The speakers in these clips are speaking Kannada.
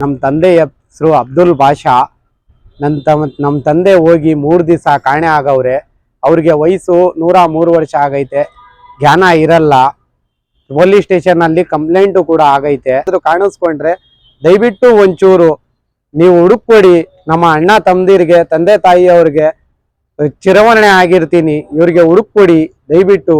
ನಮ್ಮ ತಂದೆ ಹೆಸರು ಅಬ್ದುಲ್ ಬಾಷಾ. ನನ್ನ ತಮ್ಮ ನಮ್ಮ ತಂದೆ ಹೋಗಿ ಮೂರು ದಿವಸ ಕಾಣೆ ಆಗವ್ರೆ. ಅವ್ರಿಗೆ ವಯಸ್ಸು ನೂರ ಮೂರು ವರ್ಷ ಆಗೈತೆ. ಜ್ಞಾನ ಇರಲ್ಲ. ಪೊಲೀಸ್ ಸ್ಟೇಷನಲ್ಲಿ ಕಂಪ್ಲೇಂಟು ಕೂಡ ಆಗೈತೆ. ಅದು ಕಾಣಿಸ್ಕೊಂಡ್ರೆ ದಯವಿಟ್ಟು ಒಂಚೂರು ನೀವು ಹುಡುಕ್ಕೊಡಿ. ನಮ್ಮ ಅಣ್ಣ ತಮ್ಮದಿರಿಗೆ ತಂದೆ ತಾಯಿಯವ್ರಿಗೆ ಚಿರವಣೆ ಆಗಿರ್ತೀನಿ. ಇವ್ರಿಗೆ ಹುಡುಕ್ಕೊಡಿ. ದಯವಿಟ್ಟು.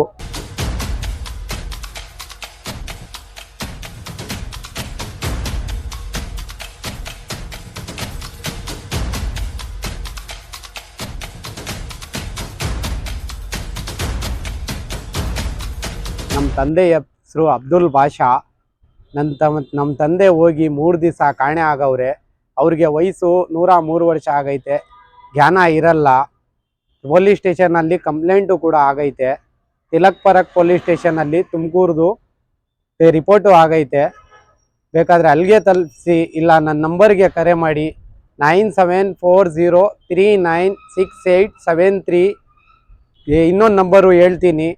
ನಮ್ಮ ತಂದೆ ಹೆಸರು ಅಬ್ದುಲ್ ಬಾಷಾ. ನನ್ನ ತಮ್ಮ ನಮ್ಮ ತಂದೆ ಹೋಗಿ ಮೂರು ದಿವಸ ಕಾಣೆ ಆಗವ್ರೆ. ಅವ್ರಿಗೆ ವಯಸ್ಸು ನೂರ ಮೂರು ವರ್ಷ ಆಗೈತೆ. ಜ್ಞಾನ ಇರಲ್ಲ. ಪೊಲೀಸ್ ಸ್ಟೇಷನಲ್ಲಿ ಕಂಪ್ಲೇಂಟು ಕೂಡ ಆಗೈತೆ. ತಿಲಕ್ ಪರಕ್ ಪೊಲೀಸ್ ಸ್ಟೇಷನಲ್ಲಿ ತುಮಕೂರ್ದು ರಿಪೋರ್ಟು ಆಗೈತೆ. ಬೇಕಾದರೆ ಅಲ್ಲಿಗೆ ತಲುಪಿಸಿ ಇಲ್ಲ ನನ್ನ ನಂಬರ್ಗೆ ಕರೆ ಮಾಡಿ. Nine seven four zero three nine six eight seven three. ಇನ್ನೊಂದು ನಂಬರು ಹೇಳ್ತೀನಿ.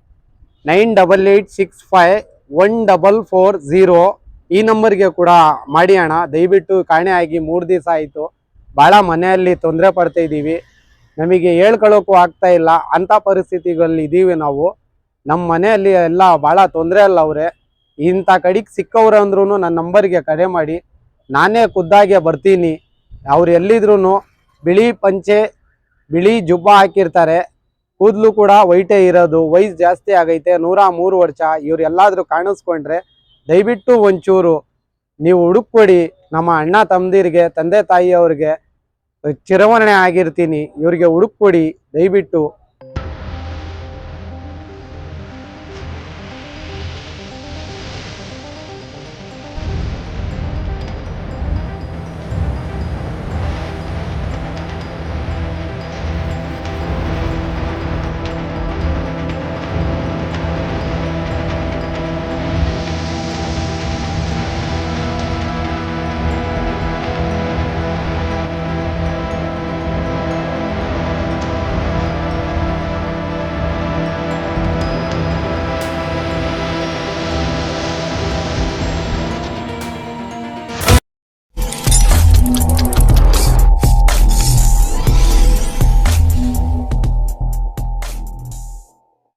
Nine double eight six five one double four zero. ಈ ನಂಬರ್ಗೆ ಕೂಡ ಮಾಡಿ ಅಣ್ಣ. ದಯವಿಟ್ಟು ಕಾಣೆ ಆಗಿ ಮೂರು ದಿವಸ ಆಯಿತು. ಭಾಳ ಮನೆಯಲ್ಲಿ ತೊಂದರೆ ಪಡ್ತಾ ಇದ್ದೀವಿ. ನಮಗೆ ಹೇಳ್ಕೊಳ್ಳೋಕ್ಕೂ ಆಗ್ತಾ ಇಲ್ಲ. ಅಂಥ ಪರಿಸ್ಥಿತಿಗಳಲ್ಲಿ ಇದ್ದೀವಿ ನಾವು. ನಮ್ಮ ಮನೆಯಲ್ಲಿ ಎಲ್ಲ ಭಾಳ ತೊಂದರೆ ಅಲ್ಲ ಅವರೇ. ಇಂಥ ಕಡೆಗೆ ಸಿಕ್ಕವ್ರು ಅಂದ್ರೂ ನನ್ನ ನಂಬರ್ಗೆ ಕರೆ ಮಾಡಿ. ನಾನೇ ಖುದ್ದಾಗೆ ಬರ್ತೀನಿ. ಅವ್ರು ಎಲ್ಲಿದ್ರೂ ಬಿಳಿ ಪಂಚೆ, ಬಿಳಿ ಜುಬ್ಬ ಹಾಕಿರ್ತಾರೆ. ಕೂದಲು ಕೂಡ ವೈಟೇ ಇರೋದು, ವಯಸ್ಸು ಜಾಸ್ತಿ ಆಗೈತೆ, ನೂರ ಮೂರು ವರ್ಷ, ಇವ್ರು ಎಲ್ಲಾದರೂ ಕಾಣಿಸ್ಕೊಂಡ್ರೆ ದಯವಿಟ್ಟು ಒಂಚೂರು ನೀವು ಹುಡುಕ್ಕೊಡಿ, ನಮ್ಮ ಅಣ್ಣ ತಮ್ಮದಿರಿಗೆ ತಂದೆ ತಾಯಿಯವ್ರಿಗೆ, ಚಿರವಣೆ ಆಗಿರ್ತೀನಿ, ಇವರಿಗೆ ಹುಡುಕ್ಕೊಡಿ, ದಯವಿಟ್ಟು